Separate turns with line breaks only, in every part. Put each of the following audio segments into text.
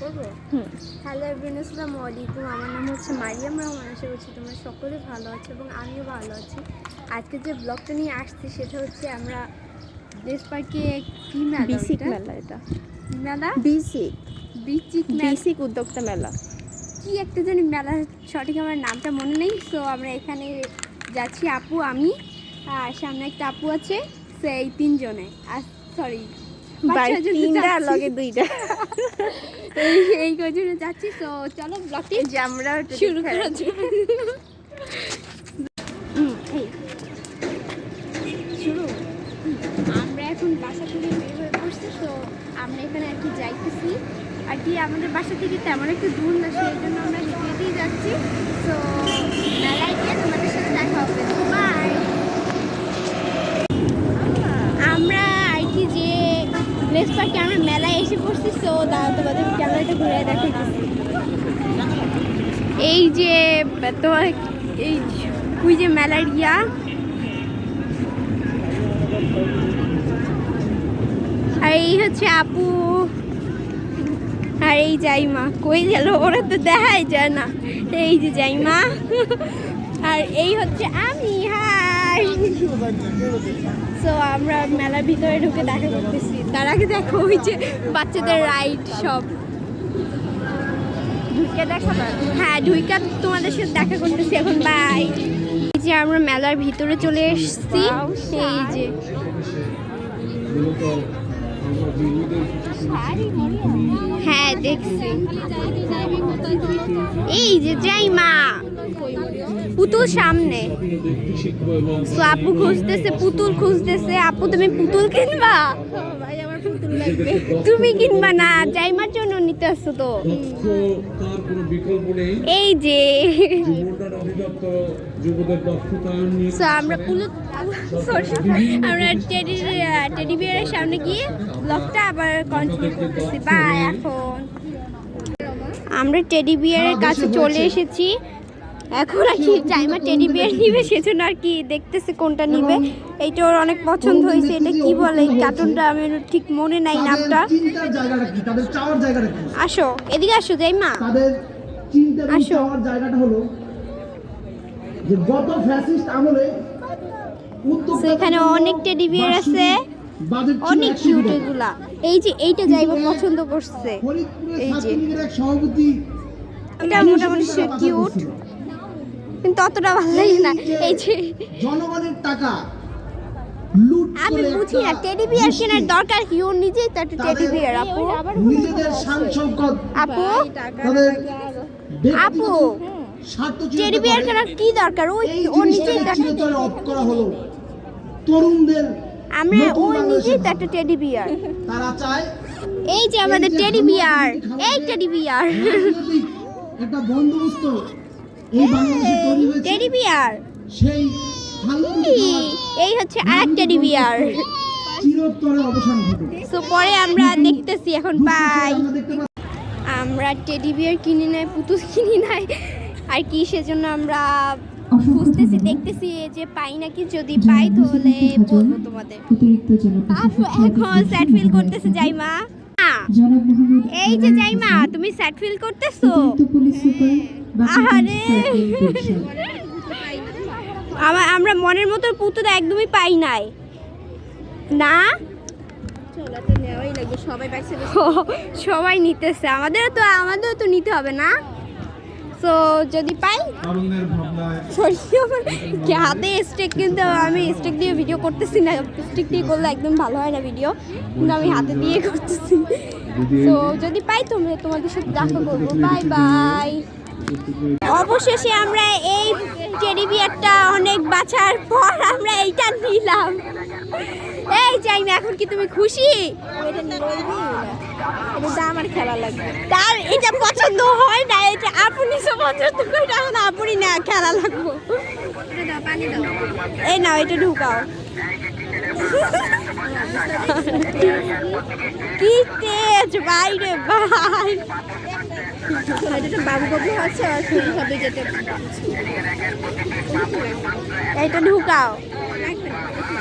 করব? Hello everyone আসসালামু আলাইকুম আমার নাম হচ্ছে মারিয়াম রহমান আশা করছি তোমরা সকলে ভালো আছো এবং আমিও ভালো আছি। আজকে যে ব্লগটা নিয়ে আসছি সেটা হচ্ছে আমরা দেশ পার্কে কি মেলা
মেলা এটা।
মেলা?
বিসিক।
বিচিক
বিসিক উদ্যোক্তা মেলা।
কি একটা জানি মেলা সঠিক আমার নামটা মনে নেই সো আমরা এখানে যাচ্ছি আপু আমি আর সামনে একটা আপু আছে সেই তিনজনে। আর সরি
তিনটা লগে দুইটা।
এই এই কজনে যাচ্ছি তো চলো ব্লগটি
যে আমরা
শুরু করা হুম, শুরু। আমরা এখন বাসা থেকে বের হয়ে পড়ছি তো আমরা এখানে আর কি যাইতেছি। আর কি আমাদের বাসা থেকে তেমন একটু দূর না সেই জন্য আমরা হেঁটে হেঁটেই যাচ্ছি তো মেলায় গিয়ে তোমাদের সাথে দেখা হবে বাই আমরা আর কি যে প্লেস পার্কে আমরা এই যে, তোমার এই ওই যে মেলার ইয়া আর এই হচ্ছে আপু। আর এই জাইমা, কই গেল? ওরা তো দেখাই যায় না। এই যে জাইমা। আর এই হচ্ছে আমি হাই সো আমরা মেলার ভিতরে ঢুকে দেখা করতেছি। তার আগে দেখো ওই যে বাচ্চাদের রাইড সব। ঢুকে দেখা হ্যাঁ ঢুইকা তোমাদের সাথে দেখা করতেছি এখন। বাই এই যে আমরা মেলার ভিতরে চলে এসেছি। এই যে। হ্যাঁ দেখছি। এই যে যাই মা পুতুল সামনে। তো আপু খুঁজতেছে পুতুল খুঁজতেছে। আপু তুমি পুতুল কিনবা? তুমি কিনবা না জাইমার জন্য আসছো তো? এই যে। সো আমরা পুলু আমরা টেডি টেডি বিয়ারের সামনে গিয়ে ব্লগটা আবার কন্টিনিউ করতেছি। বাই এখন। আমরা টেডি বিয়ারের কাছে চলে এসেছি। এখন আর কি টাইমা টেডি বিয়ার নিবে সেজন্য আর কি দেখতেছে কোনটা নিবে। এইটা ওর অনেক পছন্দ হয়েছে এটা কি বলে? এই কার্টুনটা আমি ঠিক মনে নাই নামটা। আসো এদিকে আসো
চিন্তা এবং
আসো।
জায়গাটা হলো যে গত ফ্যাসিস্ট আমলে
এখানে অনেক টেডি বিয়ার আছে। অনেক কিউট এগুলা। এই যে এইটা যাইবো পছন্দ করছে। এই যে। এটা মোটামুটি কিউট কিন্তু অতটা ভালো লাগে না। এই যে
জনগণের টাকা
আমি বুঝি না টেডি বিয়ার কেনার দরকার কি? ওর নিজেই তো একটা টেডি বিয়ার আপু।
নিজেদের শান সম্পদ
আপু আপু টেডি বিয়ার কেনার কি দরকার? ওই ওর নিজেই তো একটা
অফ করা হলো। তরুণদের
আমরা ওই নিজেই তো একটা টেডি বিয়ার
তারা চায়
এই যে আমাদের টেডি বিয়ার এই টেডি বিয়ার
একটা বন্দোবস্ত এই বাংলাদেশে তৈরি হয়েছে
টেডি বিয়ার।
সেই
এই, হচ্ছে আরেক টেডি বিয়ার।
চিরতরে অবসান ঘটুক।
সো পরে আমরা দেখতেছি এখন বাই
আমরা
টেডি বিয়ার কিনি নাই পুতুল কিনি নাই। আর কি সেজন্য আমরা খুঁজতেছি দেখতেছি যে পাই নাকি যদি পাই তাহলে বলব তোমাদের। এখন স্যাড ফিল করতেছে
জনাব মোহাম্মদ
এই যে জাইমা তুমি স্যাড ফিল করতেছো?
Police super.
আমার আমরা মনের মতো পুতুল একদমই পাই নাই। না? সবাই নিতেছে। আমাদেরও তো আমাদেরও তো নিতে হবে না? তো যদি পাই কি হাতে স্টেক কিন্তু আমি স্টিক দিয়ে ভিডিও করতেছি না। স্টিক দিয়ে করলে একদম ভালো হয় না ভিডিও কিন্তু আমি হাতে দিয়ে করতেছি। তো যদি পাই তোমরা তোমাদের সাথে দেখা করব। বাই বাই অবশেষে আমরা এই টেডি বিয়ারটা অনেক বাছার পর আমরা এইটা নিলাম। এই চাই না এখন কি তুমি খুশি? আমার খেলা লাগবে। তার এটা পছন্দ হয় না এটা আপনি সব পছন্দ করে এখন আপনি না খেলা লাগবো। এই নাও এটা ঢুকাও। কি তেজ বাইরে ভাই। বাবু আছে এইটা ঢুকাও।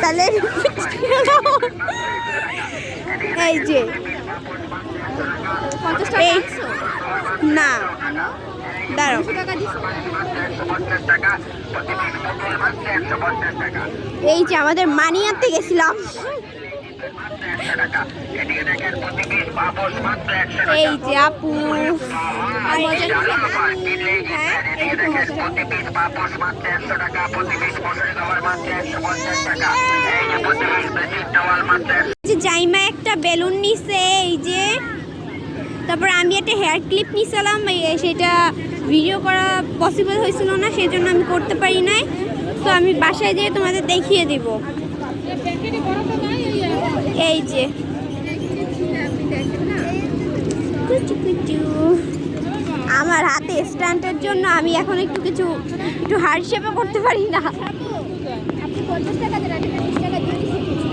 তাহলে এই যে।
না। দাঁড়াও।
এই যে আমাদের মানিয়াতে গেছিলাম। এই যে আপু। হ্যাঁ জাইমা একটা বেলুন নিছে এই যে। তারপর আমি একটা হেয়ার ক্লিপ নিছিলাম সেটা ভিডিও করা পসিবল হয়েছিল না সেই জন্য আমি করতে পারি নাই। তো আমি বাসায় যেয়ে তোমাদের দেখিয়ে দেব। এই যে। কুচু কুচু। আমার হাতে স্ট্যান্ডের জন্য আমি এখন একটু কিছু, একটু হার্ড শেপে করতে পারি না।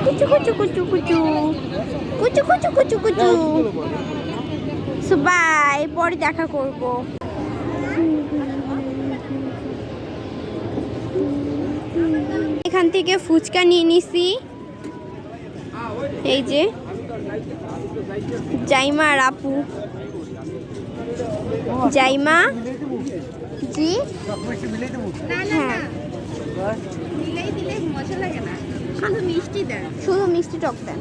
কুচু কুচু কুচু কুচু। কুচু কুচু কুচু কুচু। সো বাই পরে দেখা করব। এখান থেকে ফুচকা নিয়ে নিছি। এই যে জাইমা আর আপু। জাইমা জি? হ্যাঁ।
শুধু মিষ্টি
শুধু মিষ্টি টক দেন।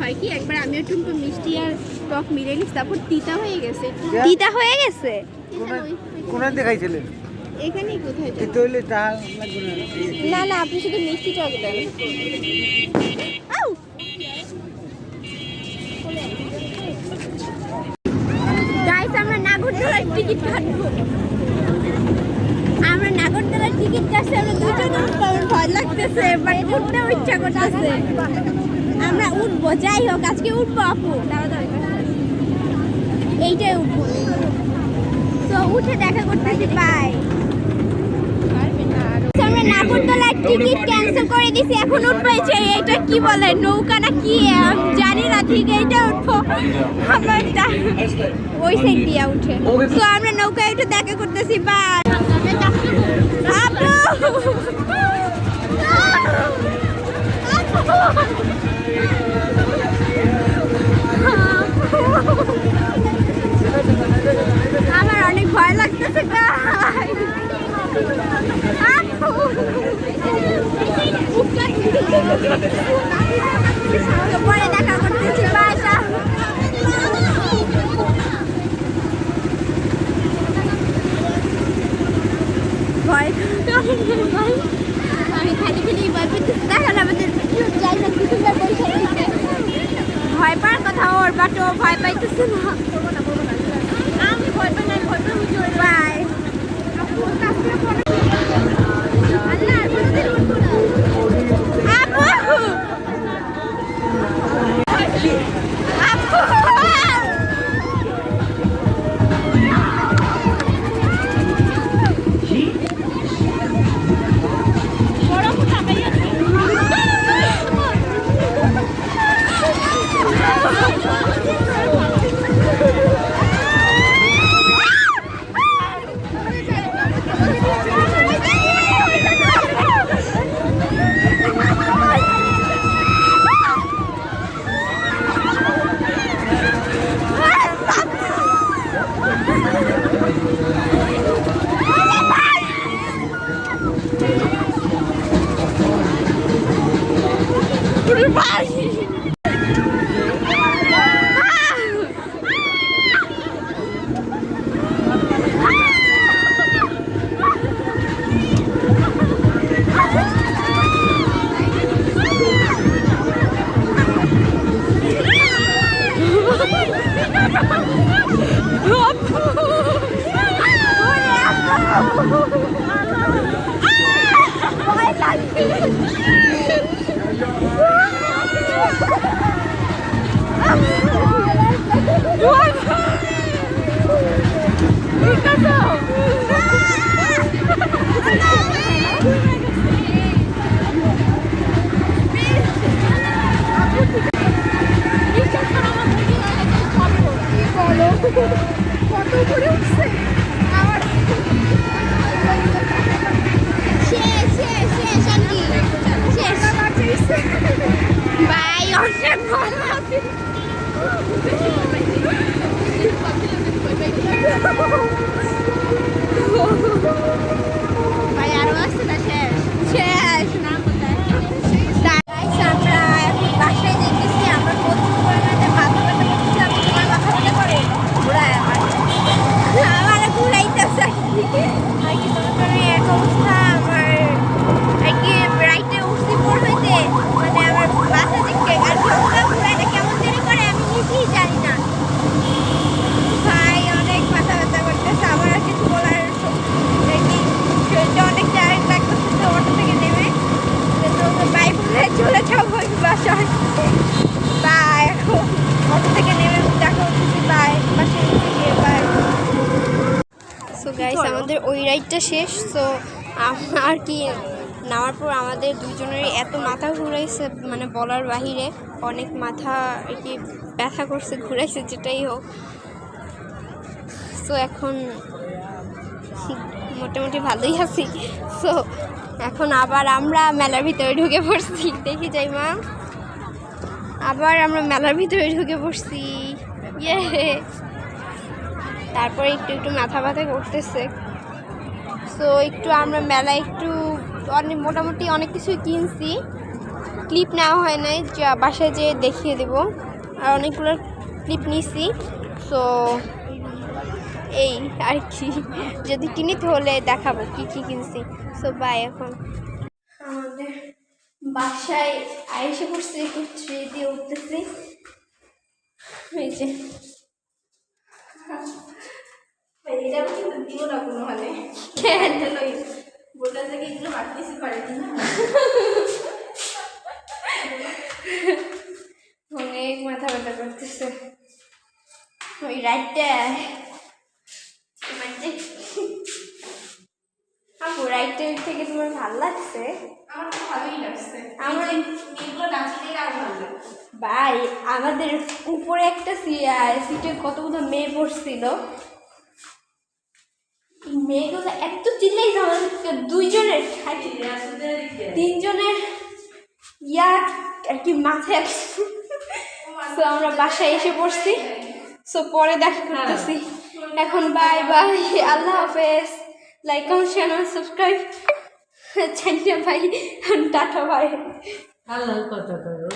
হয় কি? একবার আমিও মিষ্টি আর টক নিচ্ছি তারপর তিতা হয়ে গেছে।
তিতা হয়ে গেছে?
দেখাইছিলেন
কোথায়?
হইলে না
না আপনি শুধু মিষ্টি টক দেন। টিকিট কাটবো। আমরা নাগরদোলার টিকিট কাটছি, আমরা দুজন ভয় লাগতেছে বাট উঠতেও ইচ্ছা করতেছে। আমরা উঠবো, যাই হোক, আজকে উঠবো আপু। এইটাই উঠবো। তো উঠে দেখা করতেছি বাই নাগরদোলার টিকিট ক্যান্সেল করে দিছি, এখন উঠবো এটা কি বলে, নৌকা না কি? জানি না, ঠিক এইটা উঠবো। আমরা তা- ওই সাইড দিয়ে উঠে। তো আমরা নৌকায় একটু দেখা করতেছি বা আমার অনেক ভয় লাগতেছে guys। আপু তো পরে দেখা করতেছি বাসা ভয় আমি খালি খালি ভয় পেতেছি দেখেন আমাদের ভয় পাওয়ার কথা ওর বাট ও ভয় পাইতেছে না। আমি ভয় পাই না ভয় পাই Thank you. গাইস আমাদের ওই রাইডটা শেষ তো আর কি নামার পর আমাদের দুজনেরই এত মাথা ঘুরাইছে মানে বলার বাহিরে অনেক মাথা আর কি ব্যথা করছে ঘুরাইছে যেটাই হোক। সো এখন মোটামুটি ভালোই আছি। সো এখন আবার আমরা মেলার ভিতরে ঢুকে পড়ছি। দেখি যাই মা। আবার আমরা মেলার ভিতরে ঢুকে পড়ছি। ইয়ে তারপরে একটু একটু মাথা ব্যথা করতেছে। সো একটু আমরা মেলায় একটু অনেক মোটামুটি অনেক কিছু কিনছি। ক্লিপ নেওয়া হয় নাই, যা বাসায় যেয়ে দেখিয়ে দেব। আর অনেকগুলো ক্লিপ নিছি। সো এই আর কি। যদি কিনি তাহলে দেখাবো কি কি কিনছি। সো বাই এখন। আমাদের বাসায় আইসে পড়ছে একটু দিয়ে উঠতেছি। এই যে।
এটা কিন্তু দিব না কোনো
কেন?
বলতে থেকে এগুলো হাঁটতেছি পারেনি না?
অনেক মাথা ব্যথা করতেছে। ওই রাইডটা মানে আপু রাইডটার থেকে তোমার ভালো লাগছে?
আমার তো ভালোই লাগছে।
আমার
মেয়েগুলো আর ভালো
ভাই আমাদের উপরে একটা সিটে কতগুলো মেয়ে বসছিল। এই মেয়েগুলো এত চিল্লাইছে আমাদের দুইজনের তিনজনের ইয়া আর কি মাথায় তো আমরা বাসায় এসে পড়ছি। সো পরে দেখা করতেছি। এখন বাই বাই আল্লাহ হাফেজ। Like comment share subscribe channel ভাই, টাটা ভাই
আল্লাহ কথা করো